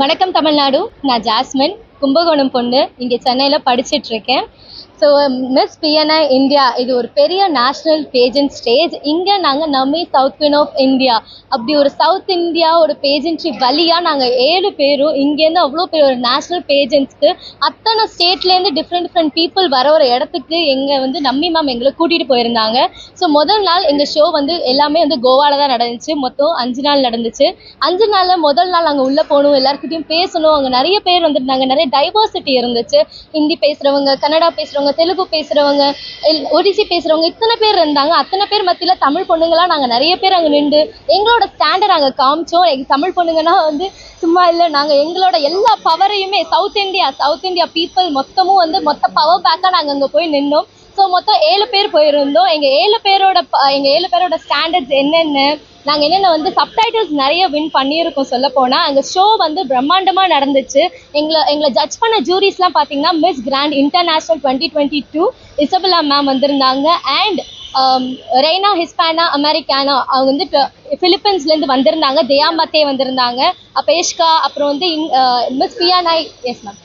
வணக்கம் தமிழ்நாடு. நான் ஜாஸ்மின். கும்பகோணம் பொண்ணு. இங்கே சென்னையில் படிச்சிட்டு இருக்கேன். ஸோ மிஸ் பிஎன்ஐ இந்தியா இது ஒரு பெரிய நேஷ்னல் பேஜன் ஸ்டேஜ் இங்கே நாங்கள் Nammi south queen of India அப்படி ஒரு சவுத் இந்தியா ஒரு பேஜன்ட்ரி வழியாக நாங்கள் ஏழு பேரும் இங்கேருந்து அவ்வளோ பெரிய ஒரு நேஷ்னல் பேஜன்ஸ்க்கு அத்தனை ஸ்டேட்லேருந்து டிஃப்ரெண்ட் டிஃப்ரெண்ட் பீப்புள் வர ஒரு இடத்துக்கு எங்கள் வந்து நம்மி மேம் எங்களை கூட்டிகிட்டு போயிருந்தாங்க. ஸோ முதல் நாள் எங்கள் ஷோ வந்து எல்லாமே வந்து கோவாவில் தான் நடந்துச்சு. மொத்தம் அஞ்சு நாள் நடந்துச்சு. அஞ்சு நாளில் முதல் நாள் அங்கே உள்ளே போகணும் எல்லாருக்கிட்டையும் பேசணும். அங்கே நிறைய பேர் வந்துருந்தாங்க. நிறைய டைவர்சிட்டி இருந்துச்சு. ஹிந்தி பேசுகிறவங்க கன்னடா பேசுகிறவங்க தெலுங்கு பேசுகிறவங்க ஒடிசி பேசுகிறவங்க இத்தனை பேர் இருந்தாங்க. அத்தனை பேர் மத்தியில் தமிழ் பொண்ணுங்களாம் நாங்கள் நிறைய பேர் அங்கே நின்று எங்களோட ஸ்டாண்டை நாங்கள் காமிச்சோம். எங்கள் தமிழ் பொண்ணுங்கன்னா வந்து சும்மா இல்லை நாங்கள் எங்களோட எல்லா பவரையுமே south India south India people மொத்தமும் வந்து மொத்த பவர் பேக்காக நாங்கள் அங்கே போய் நின்னோம். ஸோ மொத்தம் ஏழு பேர் போயிருந்தோம். எங்கள் ஏழு பேரோட எங்கள் ஏழு பேரோட ஸ்டாண்டர்ட்ஸ் என்னென்ன நாங்கள் என்னென்ன வந்து சப்டைட்டில்ஸ் நிறைய வின் பண்ணியிருக்கோம் சொல்ல போனால் எங்கள் ஷோ வந்து பிரம்மாண்டமாக நடந்துச்சு. எங்களை எங்களை ஜட்ஜ் பண்ண ஜூரிஸ்லாம் பார்த்தீங்கன்னா Miss Grand International twenty twenty two Isabella ma'am வந்திருந்தாங்க. அண்ட் ரெய்னா ஹிஸ்பானா அமெரிக்கானா அவங்க வந்து ஃபிலிப்பீன்ஸ்லேருந்து வந்திருந்தாங்க. தியாமத்தே வந்திருந்தாங்க. அப்பேஷ்கா அப்புறம் வந்து மிஸ் பியானாய் எஸ் மேம்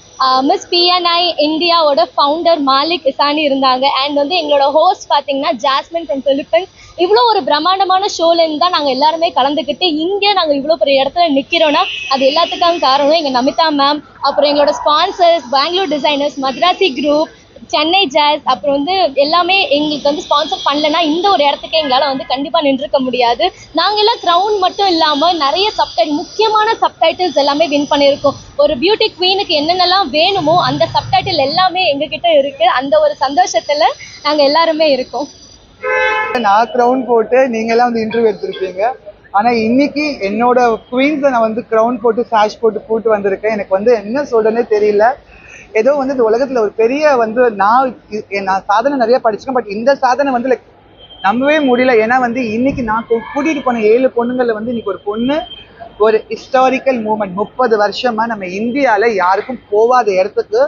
மிஸ் பிஎன்ஐ இந்தியாவோட ஃபவுண்டர் மாலிக் இசானி இருந்தாங்க. அண்ட் வந்து எங்களோட ஹோஸ்ட் பார்த்தீங்கன்னா ஜாஸ்மின் ஃப்ரம் பிலிப்பைன்ஸ் இவ்வளோ ஒரு பிரம்மாண்டமான ஷோலேருந்து தான் நாங்கள் எல்லாருமே கலந்துக்கிட்டு இங்கே நாங்கள் இவ்வளோ பெரிய இடத்துல நிற்கிறோன்னா அது எல்லாத்துக்கும் காரணம் எங்கள் நமிதா மேம் அப்புறம் எங்களோட sponsors Bangalore designers Madrasi group Chennai Jazz அப்புறம் வந்து எல்லாமே எங்களுக்கு வந்து ஸ்பான்சர் பண்ணலன்னா இந்த ஒரு இடத்துக்கு எங்களால் வந்து கண்டிப்பாக நின்றுக்க முடியாது. நாங்கள் எல்லாம் க்ரௌன் மட்டும் இல்லாமல் நிறைய சப்டைட் முக்கியமான சப்டைட்டில்ஸ் எல்லாமே வின் பண்ணியிருக்கோம். ஒரு பியூட்டி குவீனுக்கு என்னென்னலாம் வேணுமோ அந்த சப்டைட்டில் எல்லாமே எங்ககிட்ட இருக்குது அந்த ஒரு சந்தோஷத்தில் நாங்கள் எல்லாருமே இருக்கோம். நான் க்ரௌன் போட்டு நீங்களாம் வந்து இன்டர்வியூ எடுத்திருப்பீங்க ஆனால் இன்னைக்கு என்னோட குவீன்ஸை நான் வந்து க்ரௌன் போட்டு சாஷ் போட்டு கூட்டு வந்திருக்கேன். எனக்கு வந்து என்ன சொல்றேன்னே தெரியல. ஏதோ வந்து இந்த உலகத்தில் ஒரு பெரிய வந்து நான் நான் சாதனை நிறைய படிச்சிருக்கேன் பட் இந்த சாதனை வந்து லைக் நம்பவே முடியல. ஏன்னா வந்து இன்னைக்கு நான் கூட்டிகிட்டு போன ஏழு பொண்ணுங்களில் வந்து இன்னைக்கு ஒரு பொண்ணு ஒரு ஹிஸ்டாரிக்கல் மூமெண்ட் முப்பது வருஷமா நம்ம இந்தியாவில் யாருக்கும் போகாத இடத்துக்கு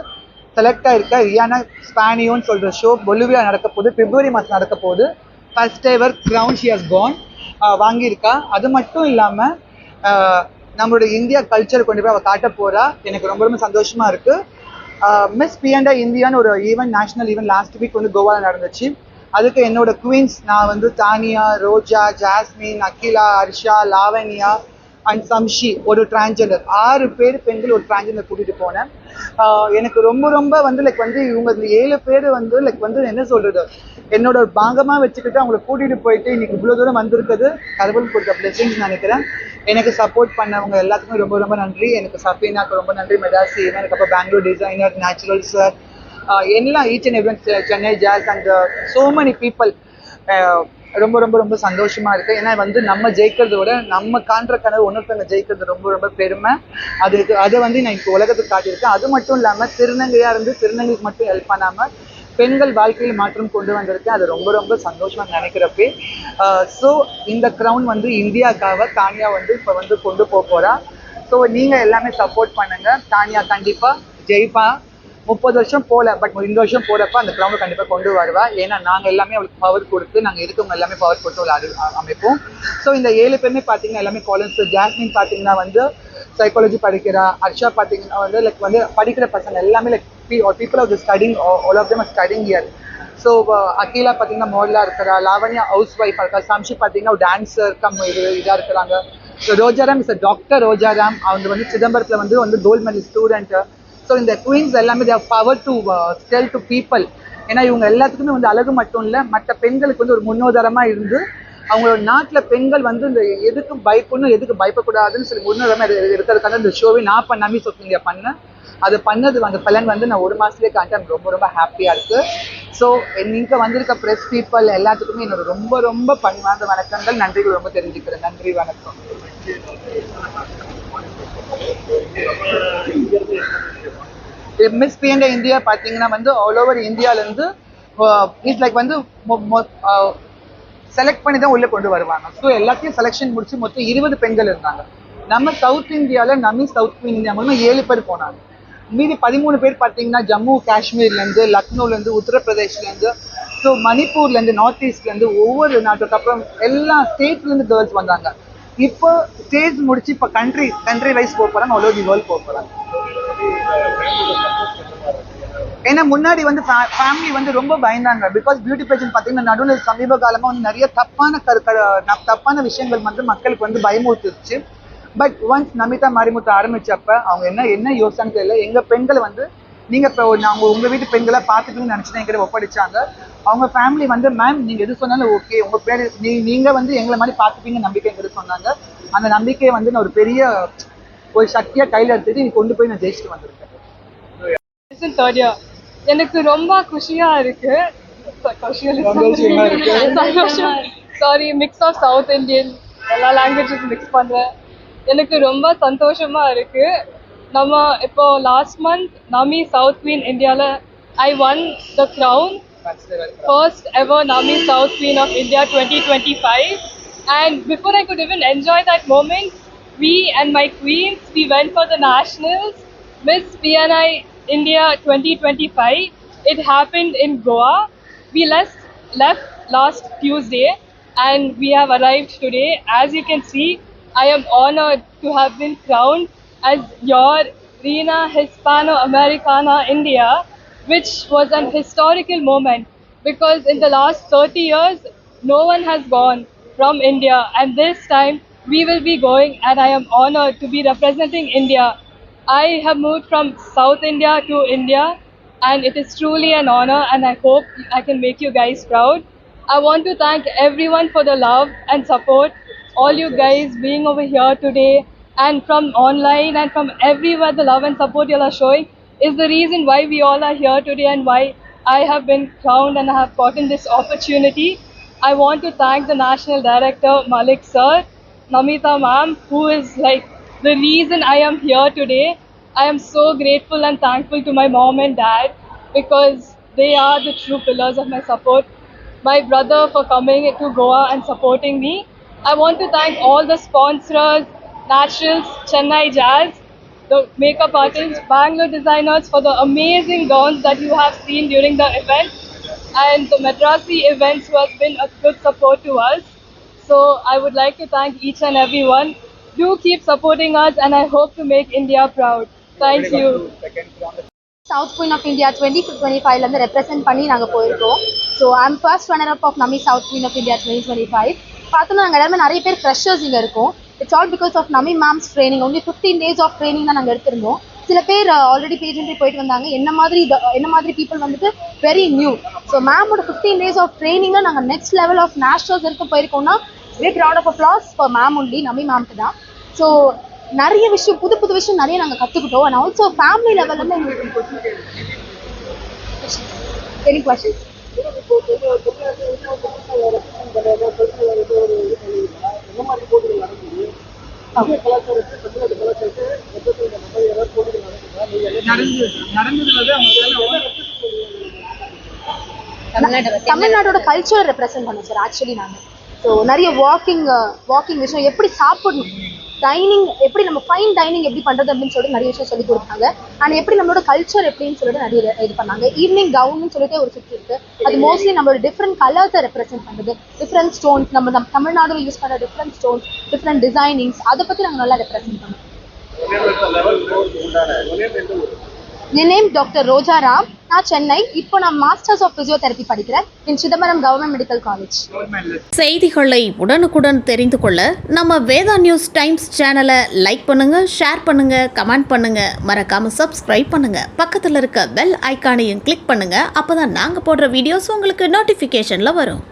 செலக்ட் ஆயிருக்க ரியானா ஸ்பானியோன்னு சொல்கிற ஷோ பொலிவியா நடக்க போகுது பிப்ரவரி மாதம் நடக்க போகுது first ever crown she has gone வாங்கியிருக்கா. அது மட்டும் இல்லாமல் நம்மளோட இந்தியா கல்ச்சர் கொண்டு போய் அவள் காட்ட போகிறா எனக்கு ரொம்ப ரொம்ப சந்தோஷமாக இருக்குது மிஸ் பிஎன்டா இந்தியான்னு ஒரு event national event last week வந்து கோவாவில் நடந்துச்சு. அதுக்கு என்னோட குவீன்ஸ் நான் வந்து தானியா ரோஜா ஜாஸ்மின் அகிலா ஹர்ஷா லாவண்யா அண்ட் சம்ஷி ஒரு டிரான்ஜெண்டர் ஆறு பேர் பெண்கள் ஒரு டிரான்ஜெண்டர் கூட்டிகிட்டு போனேன். எனக்கு ரொம்ப ரொம்ப வந்து லைக் வந்து இவங்க ஏழு பேர் வந்து லைக் வந்து என்ன சொல்கிறது என்னோட ஒரு வச்சுக்கிட்டு அவங்கள கூட்டிகிட்டு போயிட்டு இன்னைக்கு இவ்வளோ தூரம் வந்திருக்குது. கடவுள் கொடுத்த பிளெஸிங்ஸ் நினைக்கிறேன். எனக்கு சப்போர்ட் பண்ணவங்க எல்லாத்துக்குமே ரொம்ப ரொம்ப நன்றி. எனக்கு சஃபீனாக்கு ரொம்ப நன்றி. மெடாசி எனக்கு அப்புறம் பெங்களூர் டிசைனர் நேச்சுரல் சார் எல்லாம் each and every Chennai Jazz and so many people ரொம்ப ரொம்ப ரொம்ப சந்தோஷமா இருக்கு. ஏன்னா வந்து நம்ம ஜெயிக்கிறத விட நம்ம காண்ற கனவு ஒன்னொருத்தவங்க ஜெயிக்கிறது ரொம்ப ரொம்ப பெருமை. அது அதை வந்து நான் இப்போ உலகத்துக்கு காட்டியிருக்கேன். அது மட்டும் இல்லாம திருநங்கையா இருந்து திருநங்கைக்கு மட்டும் ஹெல்ப் பண்ணாம பெண்கள் வாழ்க்கையில் மாற்றம் கொண்டு வந்திருக்கேன் அது ரொம்ப ரொம்ப சந்தோஷமா நினைக்கிறப்பே. ஸோ இந்த க்ரௌன் வந்து இந்தியாக்காக தானியா வந்து இப்போ வந்து கொண்டு போக போறா. ஸோ நீங்க எல்லாமே சப்போர்ட் பண்ணுங்க. தானியா கண்டிப்பா ஜெயிப்பா. முப்பது வருஷம் போல பட் இந்த வருஷம் போறப்ப அந்த கிரௌண்ட் கண்டிப்பா கொண்டு வருவா. ஏன்னா நாங்க எல்லாமே அவளுக்கு பவர் கொடுத்து நாங்க இருக்கவங்க எல்லாமே பவர் கொடுத்து அவளை அமைப்போம். ஸோ இந்த ஏழு பேருமே பாத்தீங்கன்னா எல்லாமே காலேஜ் ஜாஸ்மின் பாத்தீங்கன்னா வந்து சைக்காலஜி படிக்கிறா ஹர்ஷா பாத்தீங்கன்னா வந்து லைக் வந்து படிக்கிற பசங்க எல்லாமே like people of the studying all of them studying year so Akila பார்த்தீங்கன்னா மாடலாக இருக்கிறா லாவண்யா ஹவுஸ் ஒய்ஃப் இருக்கா சம்ஷி பார்த்தீங்கன்னா டான்ஸர் கம் இது இதாக இருக்கிறாங்க. So Rojaram is a doctor Rojaram. அவங்க வந்து சிதம்பரத்தில் வந்து வந்து கோல்ட் மெடல் ஸ்டூடெண்ட்டு ஸோ இந்த குயின்ஸ் எல்லாமே they've power to tell to people ஏன்னா இவங்க எல்லாத்துக்குமே வந்து அழகு மட்டும் இல்லை மற்ற பெண்களுக்கு வந்து ஒரு முன்னோதரமாக இருந்து அவங்களோட நாட்டில் பெண்கள் வந்து இந்த எதுக்கும் பயப்படணும் எதுக்கு பயப்படக்கூடாதுன்னு சொல்லி முன்னோதரமாக இருக்கிறதுக்காக இந்த ஷோவை நான் பண்ணாமே சொல்லுங்க பண்ணேன் அது பண்ணது அந்த பலன் வந்து நான் ஒரு மாசத்துலயே எனக்கு ரொம்ப ரொம்ப ஹாப்பியாக இருக்குது ஸோ இங்கே வந்திருக்க ப்ரெஸ் பீப்புள் எல்லாத்துக்குமே என்னோட ரொம்ப ரொம்ப பணிவார்ந்த வணக்கங்கள் நன்றிகள் ரொம்ப தெரிஞ்சுக்கிறேன். நன்றி வணக்கம். மிஸ் பிஎன்ட இந்தியா பார்த்தீங்கன்னா வந்து ஆல் ஓவர் இந்தியாவிலேருந்து இட்ஸ் லைக் வந்து செலக்ட் பண்ணி தான் உள்ளே கொண்டு வருவாங்க. ஸோ எல்லாத்தையும் செலெக்ஷன் முடிச்சு மொத்தம் இருபது பெண்கள் இருந்தாங்க. நம்ம சவுத் இந்தியாவில் நம்ம சவுத் இந்தியா மூலமாக ஏழு பேர் போனாங்க. மீதி பதிமூணு பேர் பார்த்தீங்கன்னா ஜம்மு காஷ்மீர்லேருந்து லக்னோலேருந்து உத்தரப்பிரதேஷ்லேருந்து ஸோ மணிப்பூர்லேருந்து நார்த் ஈஸ்ட்லேருந்து ஒவ்வொரு நாட்டுக்கு அப்புறம் எல்லா ஸ்டேட்லேருந்து கேர்ள்ஸ் வந்தாங்க. இப்போ ஸ்டேஜ் முடிச்சு இப்போ கண்ட்ரி கண்ட்ரி வைஸ் போக போறாங்க ஆல் ஓவர் தி வேர்ல்ட் போக போறாங்க. ஏன்னா முன்னாடி வந்து ஃபேமிலி வந்து ரொம்ப பயந்தாங்க. பிகாஸ் பியூட்டி பேஜன் பார்த்தீங்கன்னா நடுவில் சமீப காலமாக வந்து நிறைய தப்பான கரு தப்பான விஷயங்கள் வந்து மக்களுக்கு வந்து பயமுறுத்துச்சு. பட் ஒன்ஸ் நமிதா மாரிமுத்து ஆரம்பிச்சப்ப அவங்க என்ன என்ன யோசனை தெரியல. எங்க பெண்களை வந்து நீங்க இப்போ நாங்க உங்க வீட்டு பெண்களை பார்த்துக்கணும்னு நினைச்சு எங்கிட்ட ஒப்படைச்சாங்க. அவங்க ஃபேமிலி வந்து மேம் நீங்க எது சொன்னாலும் ஓகே உங்க பேர் நீ நீங்க வந்து எங்களை மாதிரி பார்த்துப்பீங்க நம்பிக்கை எங்கிட்ட சொன்னாங்க. அந்த நம்பிக்கையை வந்து நான் ஒரு பெரிய ஒரு சக்தியா கையில எடுத்துட்டு நீ கொண்டு போய் நான் ஜெயிச்சுட்டு வந்திருக்கேன். தேர்ட் இயர் எனக்கு ரொம்ப குஷியா இருக்கு. சந்தோஷமா இருக்கு. சந்தோஷம் sorry mix of south Indian எல்லா லாங்குவேஜஸ் மிக்ஸ் பண்றேன். எனக்கு ரொம்ப சந்தோஷமா இருக்கு. நம்ம இப்போ last month Nami south queen இந்தியால I won the crown first ever Nami South Queen of India 2025. And before I could even enjoy that moment, we and my queens, we went for the nationals, Miss PNI India 2025. It happened in Goa. We left, left last Tuesday and we have arrived today. As you can see, I am honored to have been crowned as your Reina Hispano Americana India which was an historical moment because in the last 30 years, no one has gone from India, and this time we will be going, and I am honored to be representing India. I have moved from South India to India, and it is truly an honor, and I hope I can make you guys proud. I want to thank everyone for the love and support, all you guys being over here today, and from online and from everywhere, the love and support you all are showing is the reason why we all are here today and why I have been crowned and I have gotten this opportunity. I want to thank the National Director Malik Sir, Namita Ma'am, who is like the reason I am here today. I am so grateful and thankful to my mom and dad because they are the true pillars of my support. My brother for coming to Goa and supporting me. I want to thank all the sponsors, Naturals, Chennai Jazz, the makeup artists, Bangalore designers for the amazing gowns that you have seen during the event, and the Madrasi events who has been a good support to us. So I would like to thank each and everyone. Do keep supporting us, and I hope to make India proud. Thank you. South queen of India twenty twenty ஃபைவ்லேருந்து represent பண்ணி நாங்கள் போயிருக்கோம் so I'm first runner up of Nami south queen of India twenty twenty five பார்த்தோம்னா நாங்கள் எல்லாருமே நிறைய பேர் freshers இங்கே இருக்கோம் it's all because of Nami ma'am's training only fifteen days of training தான் நாங்கள் எடுத்திருந்தோம். சில பேர் uh, ஆல்ரெடி பேஜென்ட்ரி போயிட்டு வந்தாங்க. என்ன மாதிரி uh, என்ன மாதிரி பீப்புள் வந்துட்டு வெரி நியூ ஸோ மேமோட ஃபிஃப்டீன் டேஸ் ஆஃப் ட்ரைனிங்கில் நாங்கள் நெக்ஸ்ட் லெவல் ஆஃப் நேஷனல்ஸ் வரைக்கும் போயிருக்கோம்னா great round of applause for ma'am only Nami மேம்க்கு தான். ஸோ நிறைய விஷயம் புது புது விஷயம் நிறைய நாங்கள் கற்றுக்கிட்டோம் அண்ட் ஆல்சோ ஃபேமிலி லெவலில் எங்களுக்கு எனி கொஸ்டின் தமிழ்நாட்டோட கல்ச்சர் ரெப்ரசென்ட் பண்ணோம் சார் ஆக்சுவலி நாங்கள் ஸோ நிறைய வாக்கிங் வாக்கிங் விஷயம் எப்படி சாப்பிடணும்? டைனிங் எப்படி நம்ம ஃபைன் டைனிங் எப்படி பண்ணுறது அப்படின்னு சொல்லிட்டு நிறைய விஷயம் சொல்லி கொடுத்தாங்க. அண்ட் எப்படி நம்மளோட கல்ச்சர் எப்படின்னு சொல்லிட்டு நிறைய இது பண்ணாங்க. ஈவினிங் கவுன்னு சொல்லிட்டு ஒரு சுற்றி இருக்கு. அது மோஸ்ட்லி நம்மளோட டிஃப்ரெண்ட் கலர்ஸை ரெப்ரசென்ட் பண்ணுது. டிஃப்ரெண்ட் ஸ்டோன்ஸ் நம்ம நம்ம தமிழ்நாடுல யூஸ் பண்ணுற டிஃப்ரெண்ட் ஸ்டோன்ஸ் டிஃப்ரெண்ட் டிசைனிங்ஸ் அதை பற்றி நாங்கள் நல்லா ரெப்ரசென்ட் பண்ணோம். என் நேம் டாக்டர் ரோஜா ராம் நான் சென்னை. இப்போ நான் மாஸ்டர்ஸ் ஆஃப் பிசியோதெரபி படிக்கிறேன். என் சிதம்பரம் கவர்மெண்ட் மெடிக்கல் காலேஜ் செய்திகளை உடனுக்குடன் தெரிந்து கொள்ள நம்ம வேதா நியூஸ் டைம்ஸ் சேனலை லைக் பண்ணுங்க ஷேர் பண்ணுங்க கமெண்ட் பண்ணுங்க. மறக்காம சப்ஸ்கிரைப் பண்ணுங்க. பக்கத்தில் இருக்க பெல் ஐக்கானையும் கிளிக் பண்ணுங்க. அப்பதான் நாங்கள் போடுற வீடியோஸ் உங்களுக்கு நோட்டிஃபிகேஷனில் வரும்.